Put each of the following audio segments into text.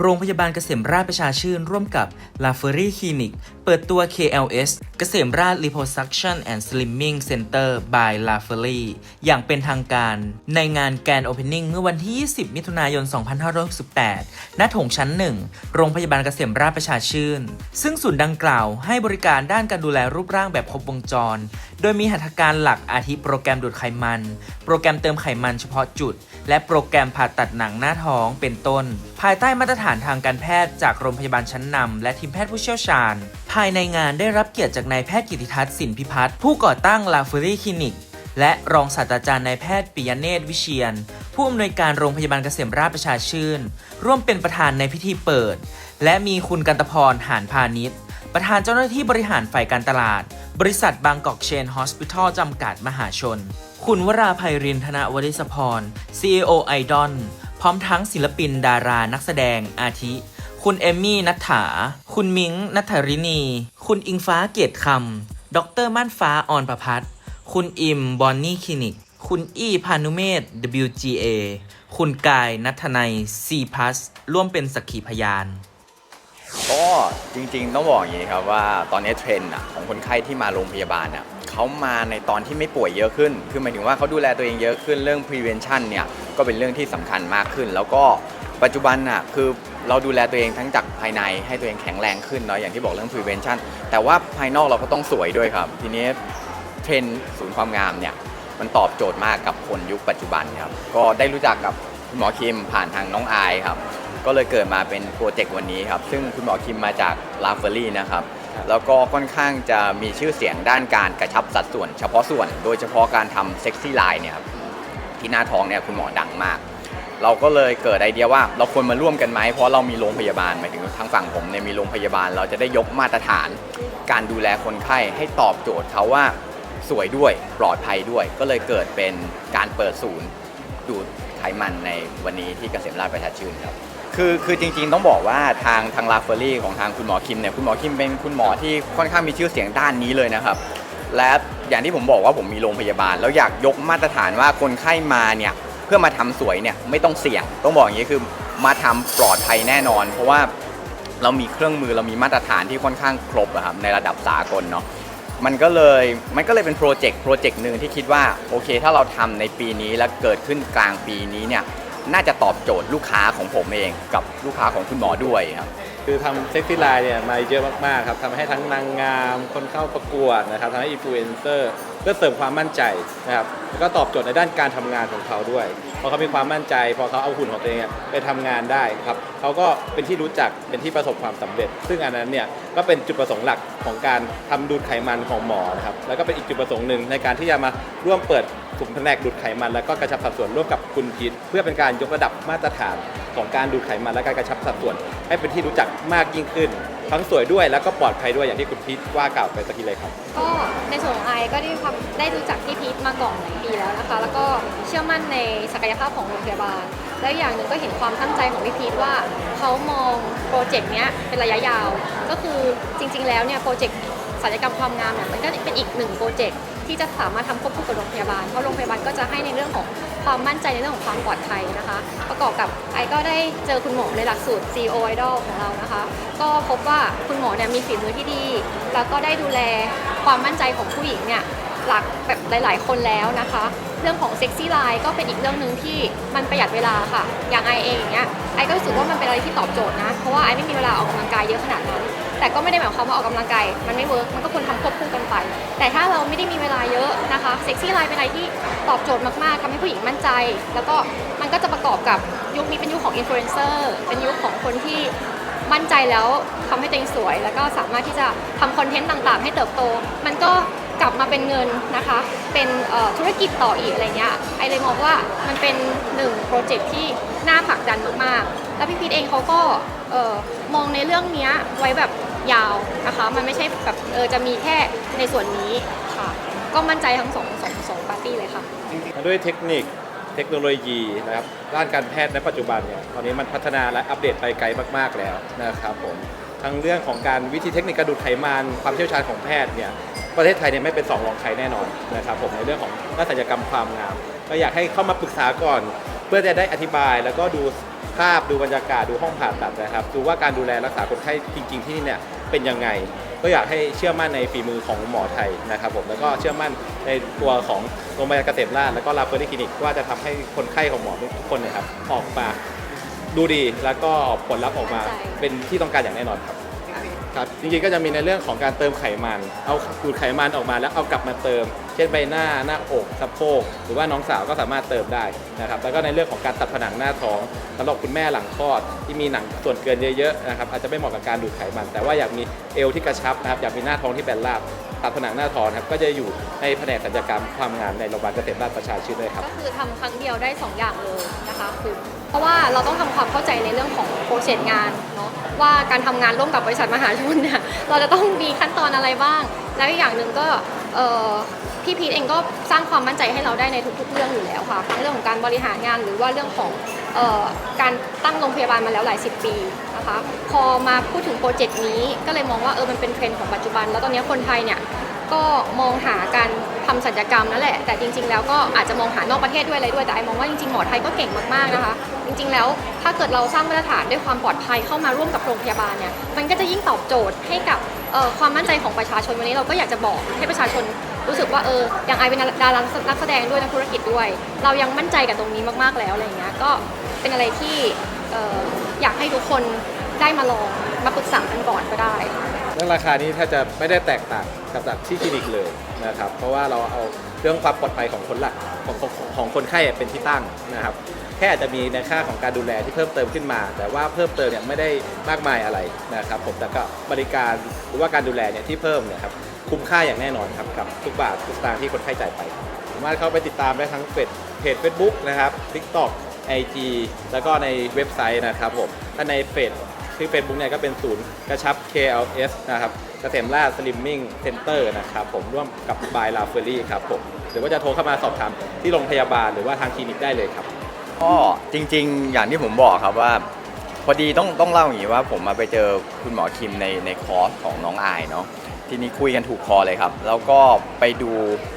โรงพยาบาลเกษมราชประชาชื่นร่วมกับ l a f e r y Clinic เปิดตัว KLS กษมราช Liposuction and Slimming Center by l a f e r y อย่างเป็นทางการ ในงานแกนโอเพนนิ่งเมื่อวันที่ 20 มิถุนายน 2568 ณ โถงชั้น 1 โรงพยาบาลเกษมราชประชาชื่น ซึ่งศูนย์ดังกล่าวให้บริการด้านการดูแลรูปร่างแบบครบวงจร โดยมีหัตถการหลักอาทิโปรแกรมดูดไขมัน โปรแกรมเติมไขมันเฉพาะจุด และโปรแกรมผ่าตัดหนังหน้าท้องเป็นต้น ภายใต้มาตรฐานทางการแพทย์จากโรงพยาบาลชั้นนำและทีมแพทย์ผู้เชี่ยวชาญ ภายในงานได้รับเกียรติจากนายแพทย์กิติทัศน์สินพิพัฒน์ผู้ก่อตั้งลาฟ e รี่คลินิก และรองศาสตราจารย์นายแพทย์ปิยเนตรวิเชียน ผู้อำนวยการโรงพยาบาลเกษมราชประชาชื่น ร่วมเป็นประธานในพิธีเปิด และมีคุณกันตพรหานพาณิชย์ ประธานเจ้าหน้าที่บริหารฝ่ายการตลาด บริษัทบางกอกเชนฮอสพิทอลจำกัดมหาชน คุณวราภัยรินธนวริศพร CEO ไอดอลพร้อมทั้งศิลปินดารานักแสดงอาทิ คุณเอมมี่นัทธาคุณมิงนัทธรินี คุณอิงฟ้าเกียรติคำ ดรม่านฟ้าออนประพัฒน์คุณอิมบอนนี่คลินิก คุณอี้พานุเมธ WGA คุณกายนัทนัย C+ ร่วมเป็นสักขีพยาน ก็จริงๆ ต้องบอกอย่างนี้ครับว่าตอนนี้เทรนด์อะของคนไข้ที่มาโรงพยาบาลอะเขามาในตอนที่ไม่ป่วยเยอะขึ้น คือหมายถึงว่าเขาดูแลตัวเองเยอะขึ้นเรื่อง prevention เนี่ย ก็เป็นเรื่องที่สำคัญมากขึ้น แล้วก็ ปัจจุบันอะคือเราดูแลตัวเองทั้งจากภายในให้ตัวเองแข็งแรงขึ้นเนาะอย่างที่บอกเรื่อง prevention แต่ว่าภายนอกเราก็ต้องสวยด้วยครับ ทีนี้เทรนด์ศูนย์ความงามเนี่ยมันตอบโจทย์มากกับคนยุคปัจจุบันครับ ก็ได้รู้จักกับคุณหมอคิมผ่านทางน้องอายครับ ก็เลยเกิดมาเป็นโปรเจกต์วันนี้ครับ ซึ่งคุณหมอคิมมาจากลาเฟอรี่นะครับ แล้วก็ค่อนข้างจะมีชื่อเสียงด้านการกระชับสัดส่วน เฉพาะส่วน โดยเฉพาะการทำเซ็กซี่ไลน์เนี่ยครับที่หน้าท้องเนี่ยคุณหมอดังมาก เราก็เลยเกิดไอเดียว่าเราควรมาร่วมกันไหมเพราะเรามีโรงพยาบาลหมายถึงทางฝั่งผมเนี่ยมีโรงพยาบาล เราจะได้ยกมาตรฐาน การดูแลคนไข้ให้ตอบโจทย์เขาว่าสวยด้วยปลอดภัยด้วย ก็เลยเกิดเป็นการเปิดศูนย์ดูดไขมันในวันนี้ที่เกษมราชประชาชื่นครับคือคือจริงๆต้องบอกว่าทางทางลาเฟอรี่ของทางคุณหมอคิมเนี่ยคุณหมอคิมเป็นคุณหมอที่ค่อนข้างมีชื่อเสียงด้านนี้เลยนะครับ และอย่างที่ผมบอกว่าผมมีโรงพยาบาล แล้วอยากยกมาตรฐานว่าคนไข้มาเนี่ย พื่อมาทำสวยเนี่ยไม่ต้องเสี่ยง ต้องบอกอย่างนี้คือมาทำปลอดภัยแน่นอน เพราะว่าเรามีเครื่องมือเรามีมาตรฐานที่ค่อนข้างครบครับในระดับสากลเนาะมันก็เลยมันก็เลยเป็นโปรเจกต์โปรเจกต์หนึ่งที่คิดว่าโอเค ถ้าเราทำในปีนี้แล้วเกิดขึ้นกลางปีนี้เนี่ย น่าจะตอบโจทย์ลูกค้าของผมเองกับลูกค้าของคุณหมอด้วยครับ คือทำเซ็กซี่ไลน์เนี่ยมาเยอะมากๆครับทำให้ทั้งนางงามคนเข้าประกวดนะครับทำให้อินฟลูเอนเซอร์เพื่อเสริมความมั่นใจนะครับแล้วก็ตอบโจทย์ในด้านการทำงานของเขาด้วยพอเขามีความมั่นใจ พอเขาเอาหุ่นของตัวเองไปทำงานได้ครับเขาก็เป็นที่รู้จักเป็นที่ประสบความสำเร็จ ซึ่งอันนั้นเนี่ยก็เป็นจุดประสงค์หลักของการทำดูดไขมันของหมอนะครับแล้วก็เป็นอีกจุดประสงค์หนึ่งในการที่จะมาร่วมเปิด ศูนย์แผนกดูดไขมันแล้วก็กระชับสัดส่วนร่วมกับคุณพีทเพื่อเป็นการยกระดับมาตรฐานของการดูดไขมันและการกระชับสัดส่วน ให้เป็นที่รู้จักมากยิ่งขึ้น ทั้งสวยด้วยแล้วก็ปลอดภัยด้วยอย่างที่คุณพีทว่ากล่าวไปตะกี้เลยครับ ก็ในส่วนของไอก็ได้ความได้รู้จักพี่พีทมาก่อนหลายปีแล้วนะคะ แล้วก็เชื่อมั่นในศักยภาพของโรงพยาบาล และอย่างหนึ่งก็เห็นความตั้งใจของพี่พีทว่าเขามองโปรเจกต์เนี้ยเป็นระยะยาว ก็คือจริง ๆ แล้วเนี่ยโปรเจกต์ ศัลยกรรมความงามเนี่ยมันก็เป็นอีกหนึ่งโปรเจกต์ที่จะสามารถทำควบคู่กับโรงพยาบาล เพราะโรงพยาบาลก็จะให้ในเรื่องของความมั่นใจในเรื่องของความปลอดภัยนะคะ ประกอบกับไอก็ได้เจอคุณหมอในหลักสูตร CEO Idol ของเรานะคะ ก็พบว่าคุณหมอเนี่ยมีฝีมือที่ดี แล้วก็ได้ดูแลความมั่นใจของผู้หญิงเนี่ย หลักแบบหลาย ๆ คนแล้วนะคะ เรื่องของเซ็กซี่ไลน์ก็เป็นอีกเรื่องหนึ่งที่มันประหยัดเวลาค่ะ อย่างไอเองอย่างเงี้ยไอก็รู้สึกว่ามันเป็นอะไรที่ตอบโจทย์นะ เพราะว่าไอไม่มีเวลาออกกำลังกายเยอะขนาดนั้น แต่ก็ไม่ได้หมายความว่าออกกำลังกายมันไม่เวิร์กมันก็ควรทำควบคู่กันไป แต่ถ้าเราไม่ได้มีเวลาเยอะนะคะเซ็กซี่ไลน์เป็นอะไรที่ตอบโจทย์มาก ๆทำให้ผู้หญิงมั่นใจ แล้วก็มันก็จะประกอบกับยุคนี้เป็นยุคของอินฟลูเอนเซอร์เป็นยุคของคนที่มั่นใจแล้วทำให้ตัวเองสวย แล้วก็สามารถที่จะทำคอนเทนต์ต่างๆ ให้เติบโต มันก็ กลับมาเป็นเงินนะคะ เป็นธุรกิจต่ออีกอะไรเงี้ยไอเลยมองว่ามันเป็นหนึ่งโปรเจกต์ที่น่าผลักดันมากๆ แล้วพี่พีทเองเขาก็มองในเรื่องนี้ไว้แบบยาวนะคะ มันไม่ใช่แบบเออจะมีแค่ในส่วนนี้ค่ะ ก็มั่นใจทั้งสองสองสองปาร์ตี้เลยค่ะด้วยเทคนิคเทคโนโลยีนะครับด้านการแพทย์ในปัจจุบันเนี่ยตอนนี้มันพัฒนาและอัปเดตไปไกลมาก ๆ แล้วนะครับผมทั้งเรื่องของการวิธีเทคนิคการดูดไขมันความเชี่ยวชาญของแพทย์เนี่ย ประเทศไทยเนี่ยไม่เป็นสองรองใครแน่นอนนะครับผมในเรื่องของด้านศัลยกรรมความงาม ก็อยากให้เข้ามาปรึกษาก่อนพื่อจะได้อธิบายแล้วก็ดูภาพดูบรรยากาศดูห้องผ่าตัดนะครับดูว่าการดูแลรักษาคนไข้จริง ๆ ที่นี่เนี่ยเป็นยังไง ก็อยากให้เชื่อมั่นในฝีมือของหมอไทยนะครับผมแล้วก็เชื่อมั่นในตัวของโรงพยาบาลเกษมราชแล้วก็ลาเฟอรี่คลินิกว่าจะทำให้คนไข้ของหมอทุกคนเนะครับออกมาดูดีแล้วก็ผลลัพธ์ออกมาใช่เป็นที่ต้องการอย่างแน่นอนครับ ครับจริงๆก็จะมีในเรื่องของการเติมไขมัน เอาดูดไขมันออกมาแล้วเอากลับมาเติม เช่นใบหน้าหน้าอกสะโพกหรือว่าน้องสาวก็สามารถเติมได้นะครับแล้วก็ในเรื่องของการตัดผนังหน้าท้องสำหรับคุณแม่หลังคลอดที่มีหนังส่วนเกินเยอะๆนะครับอาจจะไม่เหมาะกับการดูดไขมัน แต่ว่าอยากมีเอวที่กระชับนะครับอยากมีหน้าท้องที่แบนราบตัดผนังหน้าท้องครับก็จะอยู่ในแผนกศัลยกรรมความงามในโรงพยาบาลเกษมราชประชาชื่นด้วยครับก็คือทำครั้งเดียวได้ 2 อย่างเลยนะคะคือ เพราะว่าเราต้องทำความเข้าใจในเรื่องของโปรเซสงานเนาะว่าการทำงานร่วมกับบริษัทมหาชนเนี่ยเราจะต้องมีขั้นตอนอะไรบ้าง แล้วอีกอย่างหนึ่งก็พี่พีทเองก็สร้างความมั่นใจให้เราได้ในทุกๆเรื่องอยู่แล้วค่ะทั้งเรื่องของการบริหารงานหรือว่าเรื่องของการตั้งโรงพยาบาลมาแล้วหลายสิบปีนะคะพอมาพูดถึงโปรเจกต์นี้ก็เลยมองว่าเออมันเป็นเทรนด์ของปัจจุบัน แล้วตอนนี้คนไทยเนี่ยก็มองหาการ ทำศัลยกรรมนั่นแหละ แต่จริง ๆ แล้วก็อาจจะมองหานอกประเทศด้วยอะไรด้วย แต่ไอมองว่าจริงๆ หมอไทยก็เก่งมากๆ นะคะ จริง ๆ แล้วถ้าเกิดเราสร้างมาตรฐานด้วยความปลอดภัยเข้ามาร่วมกับโรงพยาบาลเนี่ย มันก็จะยิ่งตอบโจทย์ให้กับความมั่นใจของประชาชนวันนี้เราก็อยากจะบอกให้ประชาชนรู้สึกว่าเอออย่างไอเป็นดารานักแสดงด้วยนักธุรกิจด้วย เรายังมั่นใจกับตรงนี้มากๆ แล้วอะไรอย่างเงี้ย ก็เป็นอะไรที่อยากให้ทุกคนได้มาลองมาปรึกษากันก่อนก็ได้ เรื่องราคานี้ถ้าจะไม่ได้แตกต่างกับจากที่คลินิกเลยนะครับ เพราะว่าเราเอาเรื่องความปลอดภัยของคนหลักของของของคนไข้เป็นที่ตั้งนะครับ แค่อาจจะมีในค่าของการดูแลที่เพิ่มเติมขึ้นมา แต่ว่าเพิ่มเติมเนี่ยไม่ได้มากมายอะไรนะครับ ผมแต่ก็บริการหรือว่าการดูแลเนี่ยที่เพิ่มเนี่ยครับคุ้มค่าอย่างแน่นอนครับกับทุกบาททุกสตางค์ที่คนไข้จ่ายไปสามารถเข้าไปติดตามได้ทั้งเฟซเพจ Facebook นะครับ TikTok IG แล้วก็ในเว็บไซต์นะครับผมถ้าในเฟซ ชื่อ Facebook เนี่ยก็เป็นศูนย์กระชับ KLS นะครับเกษมราชสลิมมิ่งเซ็นเตอร์นะครับผมร่วมกับบายลาเฟอรี่ครับผมหรือว่าจะโทรเข้ามาสอบถามที่โรงพยาบาลหรือว่าทางคลินิกได้เลยครับ ก็จริงๆ อย่างที่ผมบอกครับว่า พอดีต้องต้องเล่าอย่างนี้ว่าผมมาไปเจอคุณหมอคิมในในคอร์สของน้องอายเนาะ ทีนี้คุยกันถูกคอเลยครับ แล้วก็ไปดู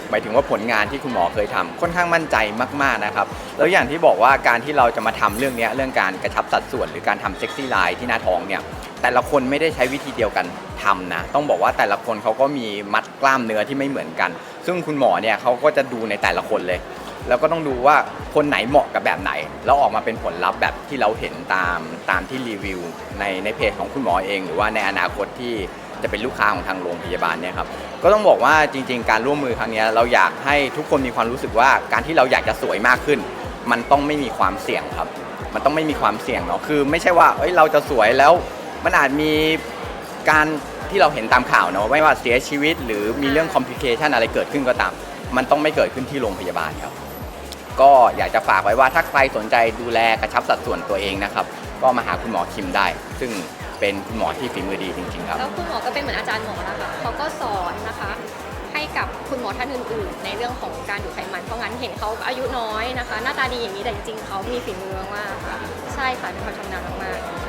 หมายถึงว่าผลงานที่คุณหมอเคยทำค่อนข้างมั่นใจมากๆนะครับ แล้วอย่างที่บอกว่าการที่เราจะมาทำเรื่องนี้เรื่องการกระชับสัดส่วน หรือการทำเซ็กซี่ไลน์ที่หน้าท้องเนี่ยแต่ละคนไม่ได้ใช้วิธีเดียวกันทำนะ ต้องบอกว่าแต่ละคนเขาก็มีมัดกล้ามเนื้อที่ไม่เหมือนกัน ซึ่งคุณหมอเนี่ยเขาก็จะดูในแต่ละคนเลย แล้วก็ต้องดูว่าคนไหนเหมาะกับแบบไหน แล้วออกมาเป็นผลลัพธ์แบบที่เราเห็นตามตามที่รีวิวในในเพจของคุณหมอเอง หรือว่าในอนาคตที่ จะเป็นลูกค้าของทางโรงพยาบาลเนี่ยครับก็ต้องบอกว่าจริง ๆ การร่วมมือครั้งนี้เราอยากให้ทุกคนมีความรู้สึกว่าการที่เราอยากจะสวยมากขึ้น มันต้องไม่มีความเสี่ยงครับ มันต้องไม่มีความเสี่ยงเนาะคือ ไม่ใช่ว่าเอ้ยเราจะสวยแล้ว มันอาจมีการที่เราเห็นตามข่าวเนาะไม่ว่าเสียชีวิต หรือมีเรื่องคอมพลิเคชันอะไรเกิดขึ้นก็ตาม มันต้องไม่เกิดขึ้นที่โรงพยาบาลครับ ก็อยากจะฝากไว้ว่าถ้าใครสนใจดูแลกระชับสัดส่วนตัวเองนะครับ ก็มาหาคุณหมอคิมได้ ซึ่ง เป็นหมอที่ฝีมือดีจริงๆครับ แล้วคุณหมอก็เป็นเหมือนอาจารย์หมอนะคะเขาก็สอนนะคะ ให้กับคุณหมอท่านอื่น ๆ ในเรื่องของการดูไขมัน เพราะงั้นเห็นเขาอายุน้อยนะคะ หน้าตาดีอย่างนี้แต่จริงๆเขามีฝีมือมากค่ะใช่ค่ะมีความชำนาญมากๆ